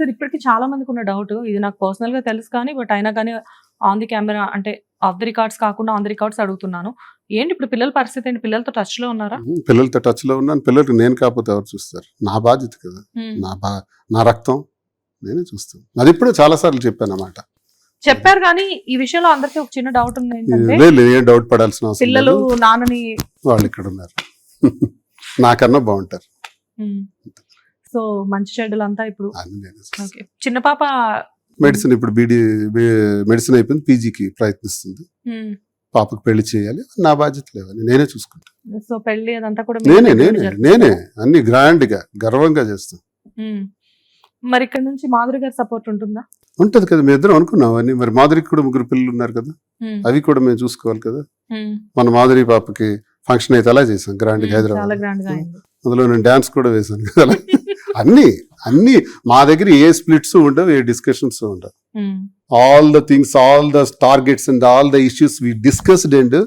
Sir ఇప్పటికి చాలా మందికి ఉన్న డౌట్ ఇది నాకు పర్సనల్గా తెలుసు కానీ బట్ అయినా కానీ ఆన్ ది కెమెరా అంటే ఆఫ్ ది రికార్డ్స్ కాకుండా ఆన్ ది రికార్డ్స్ అడుగుతున్నాను. ఏంటి ఇప్పుడు పిల్లల పరిస్థితి ఏంటి? పిల్లలతో టచ్లో ఉన్నారా? పిల్లలతో టచ్లో ఉన్నాను. పిల్లలకి నేను కాకపోతే ఎవరు చూస్తారు? నా బాధ్యత కదా. నా బా నా రక్తం నేనే చూస్తాను. అది ఇప్పుడే చాలా సార్లు చెప్పాను అన్నమాట. చెప్పారు కానీ ఈ విషయంలో అందరికీ ఒక చిన్న డౌట్ ఉంది ఏంటంటే ఏం డౌట్ పడాల్సిన పిల్లలు నాన్నని వాళ్ళు ఇక్కడ ఉన్నారు. నాకన్నా బాగుంటారు. సో మంచి చెడ్డలు అంతా ఇప్పుడు. ఓకే చిన్న పాప మెడిసిన్ ఇప్పుడు బీడీ మెడిసిన్ అయిపోయింది పీజీకి ప్రయత్నిస్తుంది పాపకు పెళ్ళి చేయాలి నా బాధ్యత లేవని నేనే చూసుకుంటాను సో పెళ్ళి అదంతా కూడా నేనే నేనే? నేనే అన్ని గ్రాండ్గా గర్వంగా చేస్తాను. మరి ఇక్కడ నుంచి మాధురి గారి సపోర్ట్ ఉంటుందా ఉంటది కదా మీ ఇద్దరం అనుకున్నాం అని మరి మాధురికి కూడా ముగ్గురు పిల్లలు ఉన్నారు కదా. అవి కూడా మేము చూసుకోవాలి కదా. మన మాధురి పాపకి ఫంక్షన్ అయితే అలా చేసాం గ్రాండ్ హైదరాబాద్ అందులో నేను డాన్స్ కూడా వేశాను. కదా. అన్ని అన్ని. మా దగ్గర ఏ స్ప్లిట్స్ ఉండవు ఏ డిస్కషన్స్ ఉండవు. All the things all the targets and all the issues we discussed and.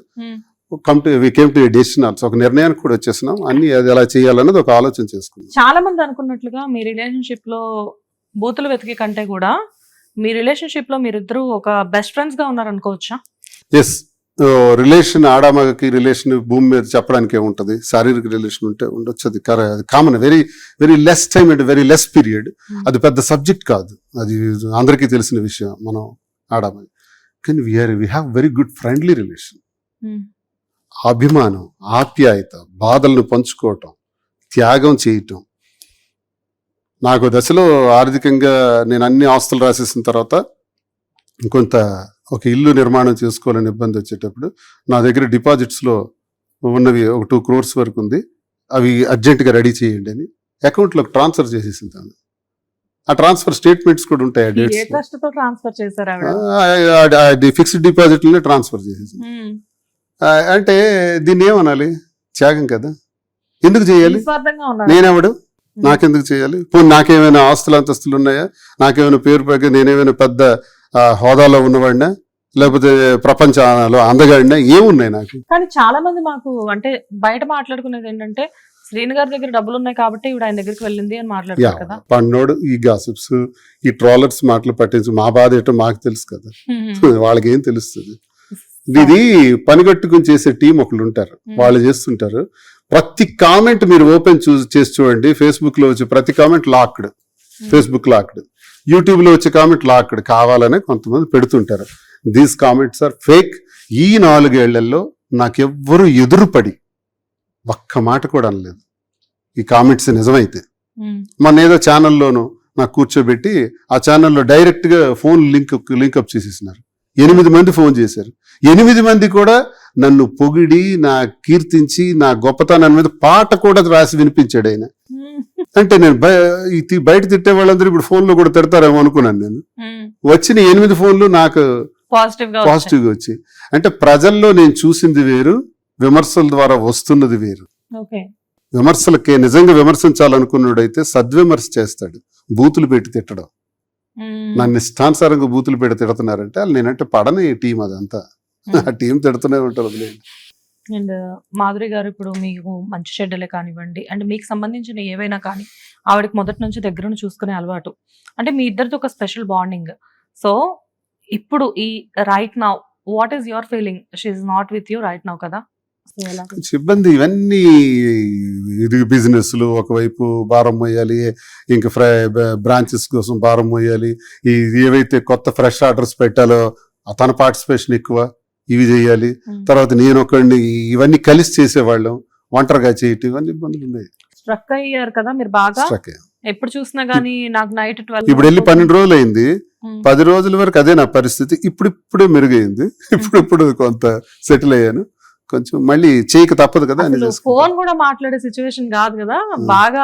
Come to we came to decision also ఒక నిర్ణయానికి కూడా వచ్చేసినాం. అన్ని అది ఎలా చేయాలన్నది ఒక ఆలోచన చేసుకున్నాం. చాలా మంది అనుకున్నట్లుగా మీ రిలేషన్షిప్లో బూతులు వెతికే కంటే కూడా మీ రిలేషన్షిప్లో మీరిద్దరు ఒక బెస్ట్ ఫ్రెండ్స్గా ఉన్నారు అనుకోవచ్చా ఎస్ రిలేషన్ ఆడామగకి రిలేషన్ భూమి మీద చెప్పడానికి ఏముంటది? శారీరక రిలేషన్ ఉంటే ఉండొచ్చు. అది common very very less time and very less period అది పెద్ద సబ్జెక్ట్ కాదు. అది అందరికీ తెలిసిన విషయం మనం ఆడామని కానీ we are we have very good friendly relation. అభిమానం ఆప్యాయత బాధలను పంచుకోవటం త్యాగం చేయటం. నాకు దశలో ఆర్థికంగా నేను అన్ని ఆస్తులు రాసేసిన తర్వాత కొంత ఒక ఇల్లు నిర్మాణం చేసుకోవాలని ఇబ్బంది వచ్చేటప్పుడు నా దగ్గర డిపాజిట్స్లో ఉన్నవి ఒక టూ క్రోర్స్ వరకు ఉంది. అవి అర్జెంటుగా రెడీ చేయండి అని అకౌంట్లోకి ట్రాన్స్ఫర్ చేసేసింది ఆమె. ఆ ట్రాన్స్ఫర్ స్టేట్మెంట్స్ కూడా ఉంటాయి డేట్స్ ఫిక్స్డ్ డిపాజిట్లనే ట్రాన్స్ఫర్ చేసేసింది. ఆ, అంటే దీన్ని ఏమనాలి? త్యాగం కదా. ఎందుకు చేయాలి? నేనెవడు? నాకెందుకు చేయాలి? పోనీ నాకేమైనా ఆస్తులు అంతస్తులు ఉన్నాయా? నాకేమైనా పేరు పైకి నేనేమైనా పెద్ద హోదాలో ఉన్నవాడినా? లేకపోతే ప్రపంచంలో అందగాడినా ఏమున్నాయి నాకు? కానీ చాలా మంది మాకు అంటే బయట మాట్లాడుకునేది ఏంటంటే శ్రీను గారి దగ్గర డబ్బులు ఉన్నాయి కాబట్టి ఇవిడ ఆయన దగ్గరికి వెళ్ళింది అని యా మాట్లాడతారు కదా. పన్నోడు ఈ గాసిప్స్ ఈ ట్రోలర్స్ మాటలు పట్టించు మా బాధ ఏంటో మాకు తెలుసు కదా. వాళ్ళకి ఏం తెలుస్తుంది? ఇది పనిగట్టుకుని చేసే టీం ఒకళ్ళు ఉంటారు. వాళ్ళు చేస్తుంటారు. ప్రతి కామెంట్ మీరు ఓపెన్ చూ చేసి చూడండి. ఫేస్బుక్లో వచ్చే ప్రతి కామెంట్ లాక్డ్. Facebook locked. యూట్యూబ్లో వచ్చే కామెంట్ లాక్డ్. కావాలనే కొంతమంది పెడుతుంటారు. దీస్ కామెంట్స్ ఆర్ ఫేక్ ఈ నాలుగేళ్ళలో నాకెవ్వరు ఎదురుపడి ఒక్క మాట కూడా అనలేదు. ఈ కామెంట్స్ నిజమైతే. ఉమ్. మొన్న ఏదో ఛానల్లోనూ నాకు కూర్చోబెట్టి ఆ ఛానల్లో డైరెక్ట్గా ఫోన్ లింక్ లింకప్ చేసేసినారు. ఎనిమిది మంది ఫోన్ చేశారు. ఎనిమిది మంది కూడా నన్ను పొగిడి నా కీర్తించి నా గొప్పతనాన్ని మీద పాట కూడా రాసి వినిపించాడు ఆయన. ఉమ్. అంటే నేను బయట తిట్టే వాళ్ళందరూ ఇప్పుడు ఫోన్లో కూడా తిడతారేమో అనుకున్నాను నేను. ఉమ్. వచ్చిన ఎనిమిది ఫోన్లు నాకు పాజిటివ్గా వచ్చాయి. అంటే ప్రజల్లో నేను చూసింది వేరు విమర్శల ద్వారా వస్తున్నది వేరు. విమర్శలకే నిజంగా విమర్శించాలనుకున్నాడైతే సద్విమర్శ చేస్తాడు. బూతులు పెట్టి తిట్టడం. నన్ను ఇష్టానుసారంగా బూతులు పెట్టి తిడుతున్నారంటే వాళ్ళు నేనంటే పడని టీం అదంతా. ఆ టీం తిడుతూనే ఉంటారు అండ్ మాధురి గారు ఇప్పుడు మీకు మంచి చెడ్డలే కానివ్వండి అండ్ మీకు సంబంధించిన ఏవైనా కానీ ఆవిడకి మొదటి నుంచి దగ్గరుండి చూసుకునే అలవాటు. అంటే మీ ఇద్దరితో ఒక స్పెషల్ బాండింగ్. సో ఇప్పుడు ఈ right now what is your feeling she not with you right now కదా? ఇబ్బంది ఇవన్నీ ఇది బిజినెస్లు ఒకవైపు భారం మోయాలి ఇంకా ఫ్రై బ్రాంచెస్ కోసం భారం మోయాలి. ఈ ఏవైతే కొత్త ఫ్రెష్ ఆర్డర్స్ పెట్టాలో తన పార్టిసిపేషన్ ఎక్కువ ఇవి చేయాలి. Hmm. తర్వాత నేను ఒకడిని ఇవన్నీ కలిసి చేసేవాళ్ళం ఒంటరిగా చేయటం ఇవన్నీ ఇబ్బందులు ఉన్నాయి. స్ట్రక్ అయ్యారు కదా మీరు బాగా? Struck అయ్యాం. ఎప్పుడు చూసినా గానీ నాకు నైట్ ట్వెల్వ్ ఇప్పుడు వెళ్ళి పన్నెండు రోజులు అయింది పది రోజుల వరకు అదే నా పరిస్థితి. ఇప్పుడు ఇప్పుడే మెరుగైంది. ఇప్పుడు ఇప్పుడు కొంత సెటిల్ అయ్యాను. కొంచెం మళ్ళీ చేయక తప్పదు కదా ఫోన్ కూడా మాట్లాడే సిచ్యువేషన్ కాదు కదా. బాగా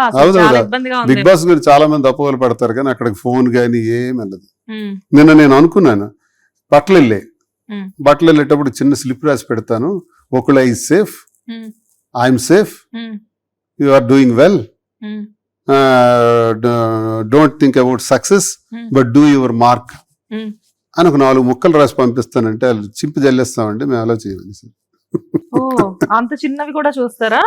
బిగ్ బాస్ గురించి చాలా మంది అపోహలు పడతారు కానీ అక్కడికి ఫోన్ కానీ ఏం వెళ్ళదు. నిన్న నేను అనుకున్నాను బట్టలు వెళ్ళే. బట్టలు వెళ్ళేటప్పుడు చిన్న స్లిప్ రాసి పెడతాను. ఒకళ్ళు I safe. I'm safe. You are doing well. Don't think about success but do your mark. అని ఒక నాలుగు ముక్కలు రాసి పంపిస్తానంటే వాళ్ళు చింపి జల్లేస్తామండి మేము అలా చేయమని సార్. అంత చిన్నవి కూడా చూస్తారా?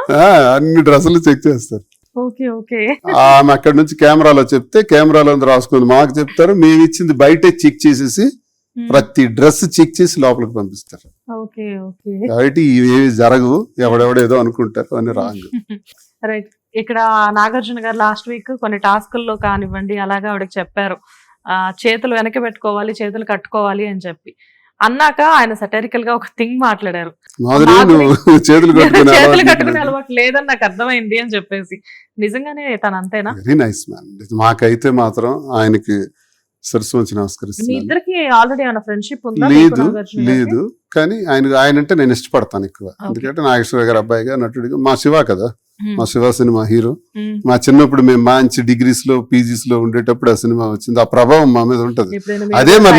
అన్ని డ్రెస్సులు చెక్ చేస్తారు. Okay okay. ఆమె అక్కడ నుంచి కెమెరాలో చెప్తే కెమెరాలో రాసుకుంది. మాకు చెప్తారు మేము ఇచ్చింది బయటే చెక్ చేసేసి ప్రతి డ్రెస్ చెక్ చేసి లోపలికి పంపిస్తారు. Okay okay. కాబట్టి ఇవి జరగవు ఎవడెవడో ఏదో అనుకుంటారు అని రాంగ్. రైట్ ఇక్కడ నాగార్జున గారు లాస్ట్ వీక్ కొన్ని టాస్కుల్లో కానివ్వండి అలాగా ఆవిడకి చెప్పారు. ఆ చేతులు వెనక పెట్టుకోవాలి చేతులు కట్టుకోవాలి అని చెప్పి. అన్నాక ఆయన సటరికల్గా ఒక థింగ్ మాట్లాడారు. చేతులు కట్టుకునే చేతులు కట్టుకునే అలవాటు లేదని నాకు అర్థమైంది అని చెప్పేసి. నిజంగానే తను అంతేనా? వెరీ నైస్ మ్యాన్ మాకైతే మాత్రం ఆయనకి సరస్సు వచ్చి నమస్కరిస్తున్నాను. ఇద్దరికి ఆల్రెడీ ఏమైనా ఫ్రెండ్షిప్ ఉందా లేదు? లేదు. కానీ ఆయన ఆయన అంటే నేను ఇష్టపడతాను ఎక్కువ. ఎందుకంటే నాగేశ్వర గారు అబ్బాయిగా నటుడిగా మా శివ కదా. మా శివ సినిమా హీరో. మా చిన్నప్పుడు మేము మంచి డిగ్రీస్లో పీజీస్లో ఉండేటప్పుడు ఆ సినిమా వచ్చింది. ఆ ప్రభావం మా మీద ఉంటది. అదే మరి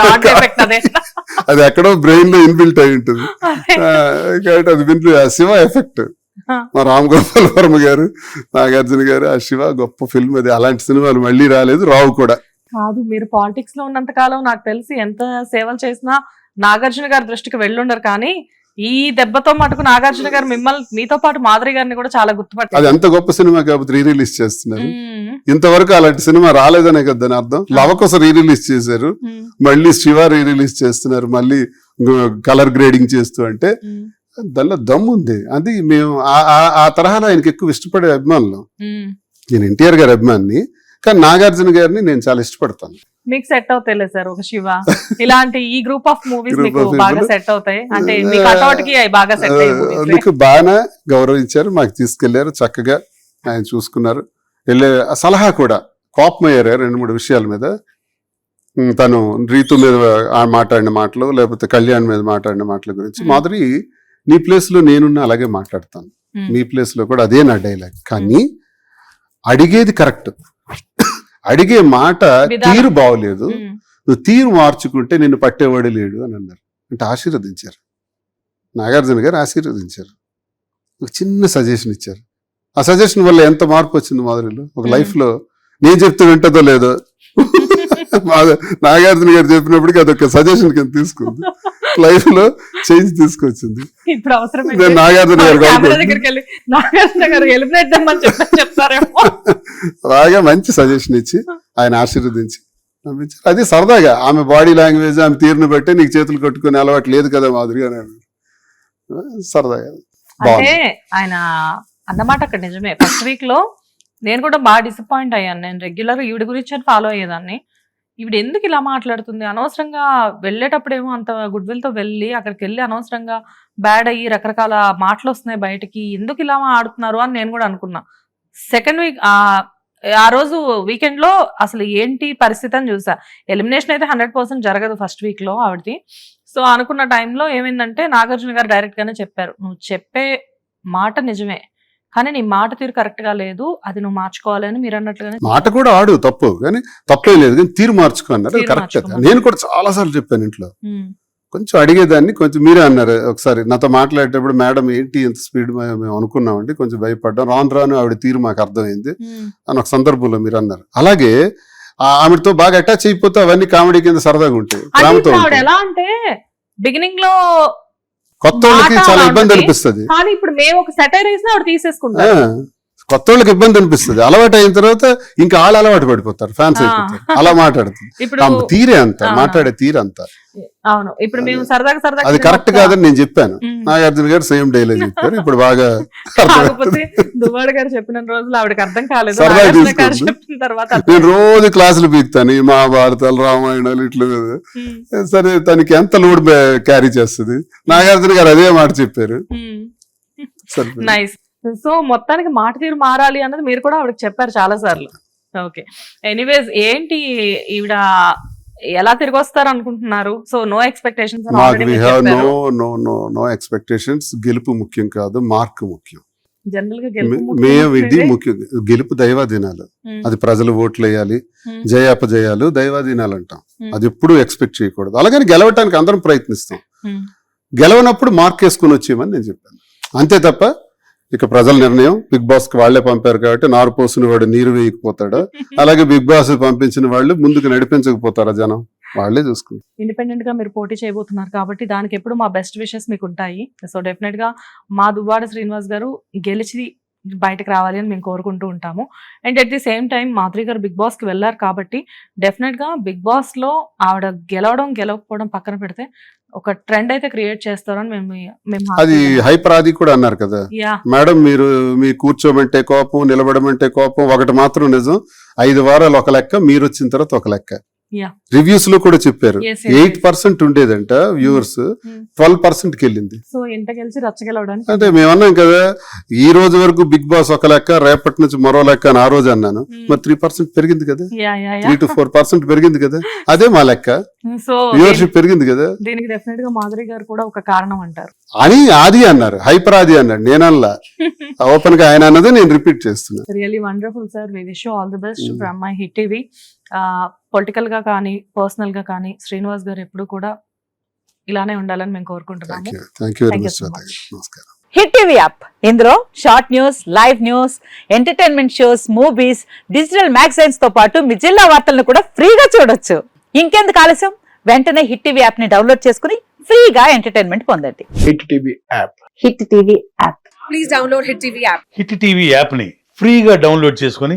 రాడ్ ఎఫెక్ట్ అదే. ఎక్కడో బ్రెయిన్లో ఇన్బిల్ట్ అయి ఉంటుంది. కాబట్టి అది విన్ ఆ శివ ఎఫెక్ట్. మా రామ్ గోపాల్ వర్మ గారు నాగార్జున గారు ఆ శివ గొప్ప ఫిల్మ్ అది. అలాంటి సినిమాలు మళ్ళీ రాలేదు రావు కూడా. కాదు మీరు పాలిటిక్స్లో ఉన్నంత కాలం నాకు తెలిసి ఎంత సేవలు చేసినా నాగార్జున గారి దృష్టికి వెళ్ళుండరు కానీ ఈ దెబ్బతో మటుకు నాగార్జున గారు మిమ్మల్ని మీతో పాటు మాధురి గారిని కూడా చాలా అది గుర్తుపట్టారు ఎంత గొప్ప సినిమా కాబట్టి రీ రిలీజ్ చేస్తున్నారు ఇంతవరకు అలాంటి సినిమా రాలేదనే కదా దాని అర్థం. లవ కోసం రీ రిలీజ్ చేశారు మళ్ళీ శివ రీ రిలీజ్ చేస్తున్నారు. మళ్ళీ కలర్ గ్రేడింగ్ చేస్తూ అంటే దానిలో దమ్ము ఉంది. అది మేము ఆ- తరహాలో ఆయనకి ఎక్కువ ఇష్టపడే అభిమానులు. నేను ఎన్టీఆర్ గారి అభిమాని కానీ నాగార్జున గారిని నేను చాలా ఇష్టపడతాను. మీకు సెట్ అవుతాయి సార్ ఒక శివ. ఇలాంటి ఈ గ్రూప్ ఆఫ్ మూవీస్ మీకు బాగా. సెట్ అవుతాయి. అంటే మీ కటౌట్కి అవి బాగా సెట్ అయ్యే movies. అందుకు బాగా గౌరవించారు మాకు తీసుకెళ్ళారు చక్కగా ఆయన చూసుకున్నారు. వెళ్ళే సలహా కూడా కోపమయ్యారు రెండు మూడు విషయాల మీద? తను రీతు మీద మాట్లాడిన మాటలు లేకపోతే కళ్యాణ్ మీద మాట్లాడిన మాటల గురించి. మాధురి నీ ప్లేస్లో నేనున్నా అలాగే మాట్లాడతాను. మీ ప్లేస్లో కూడా అదే నా డైలాగ్ కానీ అడిగేది కరెక్ట్ అడిగే మాట. తీరు బాగోలేదు నువ్వు తీరు మార్చుకుంటే నిన్ను పట్టేవాడు లేడు అని అన్నారు. అంటే ఆశీర్వదించారు. నాగార్జున గారు ఆశీర్వదించారు. ఒక చిన్న సజెషన్ ఇచ్చారు. ఆ సజెషన్ వల్ల ఎంత మార్పు వచ్చింది మాధురిలో? ఒక Hmm. లైఫ్లో నేను చెప్తే వింటదో లేదో? నాగార్జున గారు చెప్పినప్పటికీ అదొక సజెషన్ కింద తీసుకుంది. లైఫ్లో చేంజ్ తీసుకొచ్చింది. ఇప్పుడు అవసరం నేను నాగార్జున గారు బాగా మంచి సజెషన్ ఇచ్చి ఆయన ఆశీర్వదించి పంపించారు అది సరదాగా ఆమె బాడీ లాంగ్వేజ్ ఆమె తీరుని బట్టి నీకు చేతులు కట్టుకునే అలవాటు లేదు కదా అని. అన్నాడు. సరదాగా. అంటే ఆయన అన్నమాట అక్కడ నిజమే. ఫస్ట్ వీక్లో నేను కూడా బాగా డిసప్పాయింట్ అయ్యాను. నేను రెగ్యులర్ ఈవిడ గురించి ఫాలో అయ్యేదాన్ని. ఈవిడ ఎందుకు ఇలా మాట్లాడుతుంది? అనవసరంగా వెళ్ళేటప్పుడేమో అంత గుడ్ విల్తో వెళ్ళి అక్కడికి వెళ్ళి అనవసరంగా బ్యాడ్ అయ్యి రకరకాల మాటలు వస్తున్నాయి బయటికి. ఎందుకు ఇలా ఆడుతున్నారు అని నేను కూడా అనుకున్నా. సెకండ్ వీక్ ఆ రోజు వీకెండ్లో అసలు ఏంటి పరిస్థితి అని చూసా. ఎలిమినేషన్ అయితే హండ్రెడ్ పర్సెంట్ జరగదు ఫస్ట్ వీక్లో ఆవిడది. సో అనుకున్న టైంలో ఏమైందంటే నాగార్జున గారు డైరెక్ట్ గానే చెప్పారు. నువ్వు చెప్పే మాట నిజమే. కానీ నీ మాట తీరు కరెక్ట్గా లేదు అది నువ్వు మార్చుకోవాలి అని మీరు అన్నట్లుగానే మాట కూడా ఆడు తప్పు. కానీ తప్పే లేదు కానీ తీరు మార్చుకో అన్నారు. తీరు కరెక్ట్. నేను కూడా చాలా సార్లు చెప్పాను ఇంట్లో. కొంచెం అడిగేదాన్ని కొంచెం మీరే అన్నారు. ఒకసారి నాతో మాట్లాడేటప్పుడు మేడం ఏంటి ఎంత స్పీడ్ మేము అనుకున్నామండి కొంచెం భయపడ్డాం. రాను రాను ఆవిడ తీరు మాకు అర్థమైంది అని ఒక సందర్భంలో మీరు అన్నారు. అలాగే ఆవిడతో బాగా అటాచ్ అయిపోతే అవన్నీ కామెడీ కింద సరదాగా ఉంటాయి ఎలా అంటే బిగినింగ్లో కొత్త వాళ్ళకి చాలా ఇబ్బంది. అనిపిస్తుంది. కానీ ఇప్పుడు మేము ఒక సెటైర్ వేసినా ఆవిడ తీసేసుకుంటారు. కొత్త వాళ్ళకి ఇబ్బంది అనిపిస్తుంది. అలవాటు అయిన తర్వాత ఇంకా వాళ్ళు అలవాటు పడిపోతారు. ఫ్యాన్స్. అయిపోతారు. అలా మాట్లాడుతుంది. తీరే అంత. మాట్లాడే తీరే అంత. అవును. ఇప్పుడు మేము సరదాగా సరదాగా అది కరెక్ట్ కాదని నేను చెప్పాను. నాగార్జున గారు సేమ్ డైలాగ్ చెప్పారు. ఇప్పుడు బాగా దువ్వాడు గారు చెప్పిన రోజులు ఆవిడకి అర్థం కాలేదు. నేను రోజు క్లాసులు పీకుతాను. ఈ మహాభారతాలు రామాయణాలు ఇట్లా సరే తనకి ఎంత లోడ్ క్యారీ చేస్తుంది? నాగార్జున గారు అదే మాట చెప్పారు. నైస్. సో మొత్తానికి మాట తీరు మారాలి అన్నది మీరు కూడా ఆవిడకి చెప్పారు చాలా సార్లు. ఓకే. ఎనీవేస్ ఏంటి ఈవిడ ఎలా తిరిగి వస్తారు అనుకుంటున్నారు? So no expectations no no no no expectations గెలుపు ముఖ్యం కాదు మార్క్ ముఖ్యం. మేము ఇది ముఖ్యం. గెలుపు దైవాధీనాలు అది ప్రజలు ఓట్లు వేయాలి జయాపజయాలు దైవాధీనాలు అంటాం. అది ఎప్పుడు ఎక్స్పెక్ట్ చేయకూడదు. అలాగని గెలవటానికి అందరం ప్రయత్నిస్తాం. గెలవనప్పుడు మార్క్ వేసుకుని వచ్చేయమని నేను చెప్పాను. అంతే తప్ప ఇక ప్రజల నిర్ణయం బిగ్ బాస్కి వాళ్ళే పంపారు కాబట్టి నారు పోసిన వాడు నీరు వేయకపోతాడు. అలాగే బిగ్ బాస్ పంపించిన వాళ్ళు ముందుకు నడిపించకపోతారా జనం? వాళ్ళే చూసుకుంటారు. ఇండిపెండెంట్గా మీరు పోటీ చేయబోతున్నారు కాబట్టి దానికి ఎప్పుడు మా బెస్ట్ విషెస్ మీకు ఉంటాయి. సో డెఫినెట్గా మా దువ్వాడ శ్రీనివాస్ గారు గెలిచి బయటకు రావాలి అని మేము కోరుకుంటూ ఉంటాము. And at the same time Madhuri గారు బిగ్ బాస్కి వెళ్ళారు కాబట్టి డెఫినెట్గా బిగ్ బాస్లో ఆవిడ గెలవడం గెలవకపోవడం పక్కన పెడితే ఒక ట్రెండ్ అయితే క్రియేట్ చేస్తారని మేము మేము అది హైపర్ ఆది కూడా అన్నారు కదా. యా మేడం మీరు మీ కూర్చోమంటే కోపం నిలబడమంటే కోపం ఒకటి మాత్రం నిజం. ఐదు వారాలు ఒక లెక్క మీరు వచ్చిన తర్వాత ఒక లెక్క. రివ్యూస్లో కూడా చెప్పారు. ఎయిట్. పర్సెంట్ ఉండేదంట వ్యూవర్స్ Hmm. ట్వెల్వ్ పర్సెంట్కి వెళ్ళింది సో అంటే మేమన్నాం కదా ఈ రోజు వరకు బిగ్ బాస్ ఒక లెక్క రేపటి నుంచి మరో లెక్క అని ఆ రోజు అన్నాను. Hmm. మరి త్రీ పర్సెంట్ పెరిగింది కదా. త్రీ టు ఫోర్ పర్సెంట్ పెరిగింది కదా. అదే మా లెక్క. సో వ్యూవర్షిప్ పెరిగింది కదా. దీనికి డెఫినెట్గా మాధురి గారు కూడా ఒక కారణం అంటారు. అని ఆది అన్నారు. హైపర్ ఆది అన్నాడు. నేనల్లా ఓపెన్ గా ఆయన అన్నది నేను రిపీట్ చేస్తున్నా. Really wonderful sir we wish all the best. From my Hit TV పొలిటికల్గా కానీ పర్సనల్గా కానీ శ్రీనివాస్ గారు ఎప్పుడు కూడా ఇలానే ఉండాలని మేము కోరుకుంటున్నాము. నమస్కారం హిట్ టీవీ యాప్ ఇందులో short news live news entertainment shows movies digital మ్యాగజైన్స్తో పాటు మీ జిల్లా వార్తలను కూడా ఫ్రీగా చూడొచ్చు. ఇంకెందుకు ఆలస్యం? వెంటనే హిట్ టీవీ యాప్ని డౌన్లోడ్ చేసుకుని ఫ్రీగా ఎంటర్టైన్మెంట్ పొందండి. Hit TV app Hit TV app please download Hit TV app. Hit TV యాప్ని ఫ్రీగా డౌన్లోడ్ చేసుకొని